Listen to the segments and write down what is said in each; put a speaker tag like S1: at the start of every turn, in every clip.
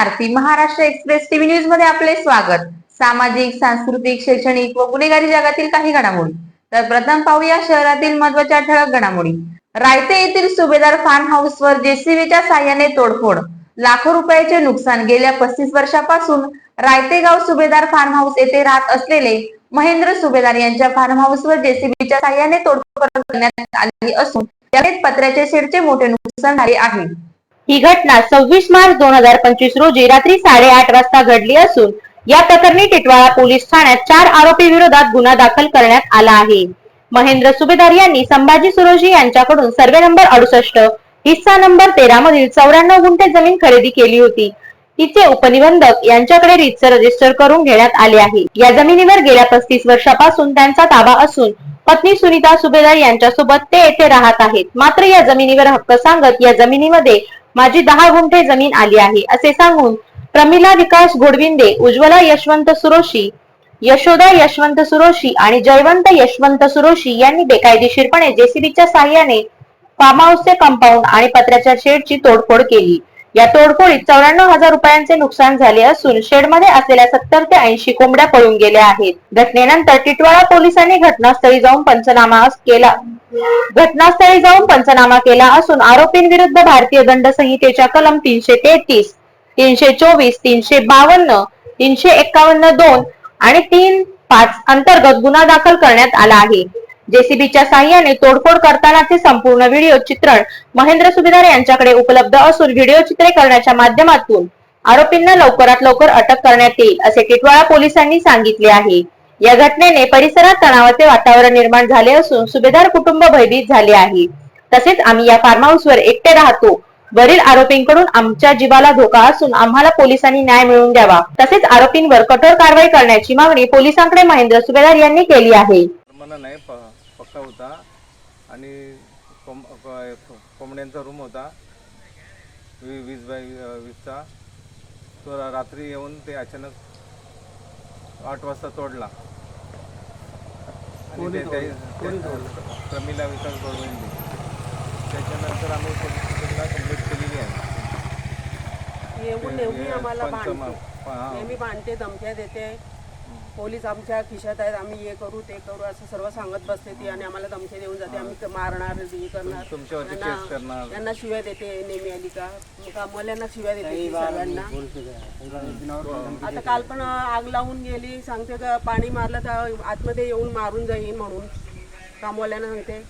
S1: आरती Maharashtra express TV न्यूजमध्ये आपले स्वागत. सामाजिक सांस्कृतिक शैक्षणिक व गुन्हेगारी जगातील काही घडामोडी. तर प्रथम पाहूया शहरातील महत्त्वाच्या ठळक घडामोडी. रायते येथील सुभेदार फार्म हाऊस वर जेसीबीच्या साह्याने तोडफोड. लाखो रुपयाचे नुकसान गेल्या पस्तीस वर्षापासून रायते गाव सुभेदार फार्म हाऊस येथे राहत असलेले महेंद्र सुभेदार यांच्या फार्म हाऊस वर जेसीबीच्या साह्याने तोडफोड करण्यात आली असून त्यावेळेस पत्र्याचे शेडचे मोठे नुकसान झाले आहे.
S2: ही घटना सव्वीस मार्च दोन हजार पंचवीस रोजी रात्री साडेआठ वाजता घडली असून या प्रकरणी टिटवाळा पोलीस ठाण्यात चार आरोपी विरोधात गुन्हा दाखल करण्यात आला आहे. महेंद्र सुभेदार यांनी संभाजी सुरोजी यांच्याकडून सर्वे नंबर अडुसष्ट हिस्सा नंबर तेरा मधील चौऱ्याण्णव गुंठे जमीन खरेदी केली होती. तिचे उपनिबंधक यांच्याकडे रीतसर रजिस्टर करून घेण्यात आले आहे. या जमिनीवर गेल्या पस्तीस वर्षापासून त्यांचा ताबा असून पत्नी सुनीता सुभेदार यांच्यासोबत ते येथे राहत आहेत. मात्र या जमिनीवर हक्क सांगत या जमिनीमध्ये माझी दहा गुंठे जमीन आली आहे असे सांगून प्रमिला विकास गोडविंदे उज्ज्वला यशवंत सुरोशी यशोदा यशवंत सुरोशी आणि जयवंत यशवंत सुरोशी यांनी बेकायदेशीरपणे जेसीबीच्या साह्याने फार्म हाऊसचे कंपाऊंड आणि पत्र्याच्या शेडची तोडफोड केली. या तोडफोडीत चौऱ्याण्णव हजार रुपयांचे नुकसान झाले असून शेडमध्ये असलेल्या सत्तर ते ऐंशी कोंबड्या पळून गेल्या आहेत. घटनेनंतर टिटवाळा पोलिसांनी घटनास्थळी जाऊन पंचनामा केला. घटनास्थळी जाऊन पंचनामा केला असून आरोपींविरुद्ध भारतीय दंड संहितेच्या कलम तीनशे तेहतीस तीनशे चोवीस तीनशे बावन्न तीनशे एक्कावन्न दोन आणि तीन पाच अंतर्गत गुन्हा दाखल करण्यात आला आहे. जेसीबीच्या साह्याने तोडफोड करतानाचे संपूर्ण व्हिडिओ चित्रण महेंद्र सुभेदार यांच्याकडे उपलब्ध असून व्हिडिओ चित्रे करण्याच्या माध्यमातून आरोपींना लवकरात लवकर अटक करण्यात येईल असे टिटवाळा पोलिसांनी सांगितले आहे. या घटनेने परिसरात तणावाचे वातावरण निर्माण झाले असून सुभेदार कुटुंब भयभीत झाले आहे. तसेच आम्ही या फार्म हाऊसवर एकटे राहतो. वरील आरोपींकडून आमच्या जीवाला धोका असून आम्हाला पोलिसांनी न्याय मिळवून द्यावा. तसेच आरोपींवर कठोर कारवाई करण्याची मागणी पोलिसांकडे महेंद्र सुभेदार यांनी केली आहे.
S3: मला नाही पक्का होता. आणि कोंबड्यांचा रूम होता. वीस बाय वीसचा. तो रात्री येऊन ते अचानक आठ वाजता तोडला. प्रमिला विकास गोडविंदे त्याच्यानंतर आम्ही स्टेशनला कंप्लेंट केलेली आहे.
S4: येऊन नेहमी आम्हाला
S3: हा.
S4: नेहमी धमक्या देते. पोलीस आमच्या खिशात आहेत आम्ही हे करू ते करू असं सर्व सांगत बसते ती आणि आम्हाला धमक्या देऊन जाते आम्ही क- मारणार हे करणार.
S3: तुमच्यावरती
S4: यांना-
S3: केस करणार.
S4: यांना शिव्या देते नेहमी आली का आम्हाला शिव्या देते ती सर्वांना आता काल पण आग लावून गेली. सांगते का पाणी मारलं तर आतमध्ये येऊन मारून जाईन म्हणून. कामवाल्यांना सांगते.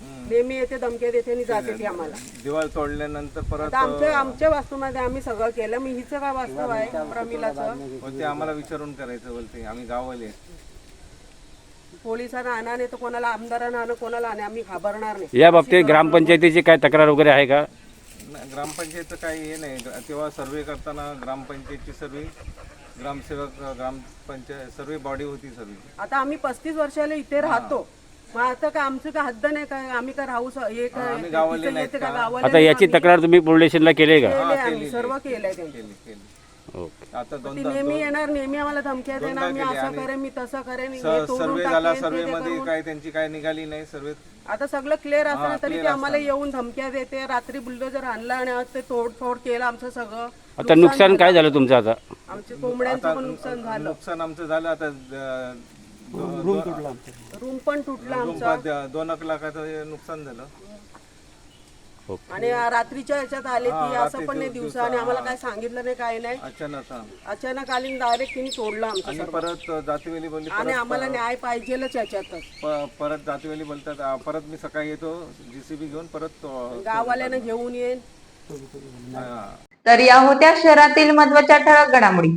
S4: नेहमी येते धमक्या देते आणि जाते ती आम्हाला.
S3: दिवाळ तोडल्यानंतर परत
S4: आता आमच्या आमच्या वास्तूमध्ये आम्ही सगळं केलं. मी हिचं काय वास्तव आहे? प्रमिलाचं.
S3: मग ते आम्हाला विचारून करायचं बोलते. आम्ही गाववाले.
S4: पोलिसांना आणा नाही तर कोणाला आमदारांना आणा कोणाला आणा आम्ही घाबरणार नाही.
S5: या बाबतीत ग्रामपंचायतीची काय तक्रार वगैरे आहे का?
S3: न- ग्रामपंचायतचं काही हे नाही. ग्र- तेव्हा सर्वे करताना ग्रामपंचायतची सर्वे ग्रामसेवक ग्रामपंचायत सर्वे बॉडी होती सर्वे.
S4: आता आम्ही पस्तीस वर्षाला इथे राहतो. मग आता का आमचं काय हद्द नाही काय? आम्ही काय राहू स- हे काय?
S3: आम्ही गावाले
S4: तिथं
S3: नाहीत
S4: येते का?
S3: का?
S4: गावाले
S5: आता याची तक्रार तुम्ही पोलीस स्टेशनला केली का?
S4: केलंय आम्ही सर्व केलंय त्यांनी.
S3: केली केली.
S5: ओके.
S3: आता
S4: ती
S3: दोनदा
S4: नेहमी येणार नेहमी आम्हाला धमक्या देणार मी असं करेन मी तसं करेन हे तोडून
S3: सर्वे झाला
S4: टाकेन,
S3: सर्वे
S4: ते
S3: मध्ये. काय त्यांची काय निघाली नाही सर्वे
S4: आता सगळं क्लिअर असताना तरी ते आम्हाला येऊन धमक्या देते रात्री बुलडोजर आणला आणि आज ते तोडफोड केलं आमचं सगळं.
S5: आता नुकसान काय झालं. तुमचं आता?
S4: आमच्या कोंबड्यांचं पण नुकसान झालं.
S3: नुकसान आमचं झालं आता दो- दो-
S4: रूम पण तुटला
S3: दोन
S4: आमचा.
S3: दोन एक लाखाचं नुकसान झालं.
S4: आणि रात्रीच्या ह्याच्यात आले की असं पण नाही दिवसा आणि आम्हाला काय सांगितलं नाही काय नाही.
S3: अचानक हा.
S4: अचानक आली डायरेक्ट तिने तोडलं आमचं
S3: आणि
S4: सर्व.
S3: परत जातीवेली बोलली
S4: आणि आम्हाला न्याय पाहिजेलच याच्यातच.
S3: प- परत जातीवेली बोलतात "आ, परत मी सकाळी येतो जीसीबी घेऊन परत तो-
S4: गाववाल्यानं घेऊन येईन.
S3: हा.
S1: तर या होत्या शहरातील महत्त्वाच्या ठळक घडामोडी.